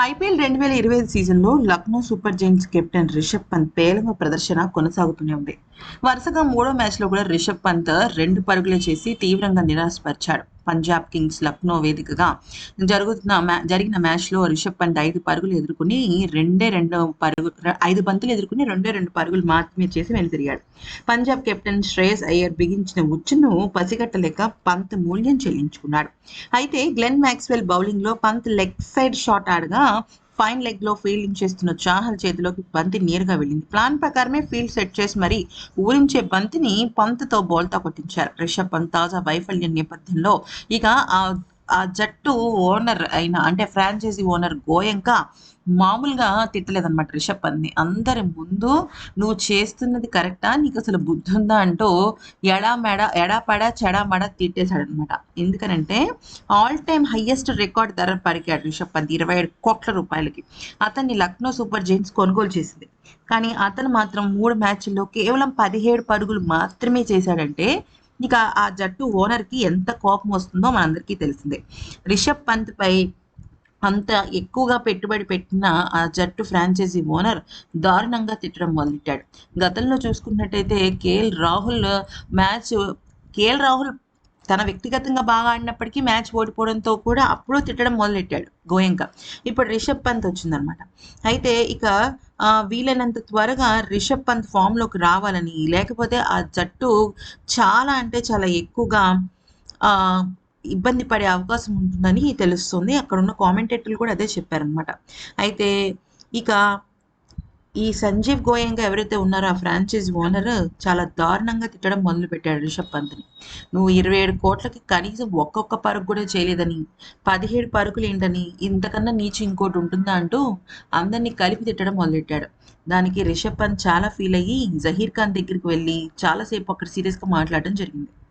IPL రెండు వేల ఇరవై ఐదు సీజన్లో Lucknow super giants captain Rishabh Pant పేలవ ప్రదర్శన కొనసాగుతూనే ఉంది. వరుసగా మూడో మ్యాచ్లో కూడా రిషబ్ పంత్ రెండు పరుగులే చేసి తీవ్రంగా నిరాశపరిచాడు. పంజాబ్ కింగ్స్ లక్నో వేదికగా జరుగుతున్న మ్యా జరిగిన మ్యాచ్లో రిషబ్ పంత్ ఐదు పరుగులు ఎదుర్కొని రెండే రెండు పరుగు ఐదు బంతులు ఎదుర్కొని రెండే రెండు పరుగులు మాత్రమే చేసి వెనుతిరిగాడు పంజాబ్ కెప్టెన్ శ్రేయస్ అయ్యర్ బిగించిన ఉచ్చును పసిగట్టలేక పంత్ మూల్యం చెల్లించుకున్నాడు. అయితే గ్లెన్ మ్యాక్స్వెల్ బౌలింగ్లో పంత్ లెగ్ సైడ్ షాట్ ఆడగా ఫైన్ లెగ్లో ఫీల్డింగ్ చేస్తున్న చాహల్ చేతిలోకి బంతి నేరుగా వెళ్ళింది. ప్లాన్ ప్రకారమే ఫీల్డ్ సెట్ చేసి మరి ఊరించే బంతిని పంత్తో బౌల్తో కొట్టించారు. రిషబ్ పంత్ తాజా వైఫల్యం నేపథ్యంలో ఇక ఆ ఆ జట్టు ఓనర్ అయిన అంటే ఫ్రాంచైజీ ఓనర్ గోయంక మామూలుగా తిట్టలేదన్నమాట రిషబ్ పంత్ని. అందరి ముందు నువ్వు చేస్తున్నది కరెక్టా? నీకు అసలు బుద్ధి ఉందా అంటూ ఎడా మెడ ఎడాపడ చెడామడ తిట్టేశాడనమాట ఎందుకనంటే ఆల్ టైమ్ హయ్యెస్ట్ రికార్డ్ ధర పరికాడు రిషబ్ పంత్ ఇరవై ఏడు కోట్ల రూపాయలకి. అతన్ని లక్నో సూపర్ జైంట్స్ కొనుగోలు చేసింది. కానీ అతను మాత్రం మూడు మ్యాచ్ల్లో కేవలం పదిహేడు పరుగులు మాత్రమే చేశాడంటే ఇక ఆ జట్టు ఓనర్కి ఎంత కోపం వస్తుందో మనందరికీ తెలిసిందే. రిషబ్ పంత్ పై అంత ఎక్కువగా పెట్టుబడి పెట్టిన ఆ జట్టు ఫ్రాంచైజీ ఓనర్ దారుణంగా తిట్టడం మొదలెట్టాడు. గతంలో చూసుకున్నట్టయితే KL Rahul match KL Rahul తన వ్యక్తిగతంగా బాగా ఆడినప్పటికీ మ్యాచ్ ఓడిపోవడంతో కూడా అప్పుడు తిట్టడం మొదలెట్టాడు గోయంక. ఇప్పుడు రిషబ్ పంత్ వచ్చిందనమాట అయితే ఇక వీలైనంత త్వరగా రిషబ్ పంత్ ఫామ్లోకి రావాలని లేకపోతే ఆ జట్టు చాలా అంటే చాలా ఎక్కువగా ఇబ్బంది పడే అవకాశం ఉంటుందని తెలుస్తుంది. అక్కడ ఉన్న కామెంటేటర్లు కూడా అదే చెప్పారనమాట అయితే ఇక ఈ సంజీవ్ గోయంగా ఎవరైతే ఉన్నారో ఆ ఫ్రాంచైజ్ ఓనర్ చాలా దారుణంగా తిట్టడం మొదలు పెట్టాడు రిషబ్ పంత్ని. నువ్వు ఇరవై ఏడు కోట్లకి కనీసం ఒక్కొక్క పరుగు కూడా చేయలేదని పదిహేడు పరుగులు ఏంటని ఇంతకన్నా నీచు ఇంకోటి ఉంటుందా అంటూ అందరినీ కలిపి తిట్టడం మొదలెట్టాడు. దానికి రిషబ్ పంత్ చాలా ఫీల్ అయ్యి జహీర్ ఖాన్ దగ్గరికి వెళ్ళి చాలాసేపు అక్కడ సీరియస్గా మాట్లాడడం జరిగింది.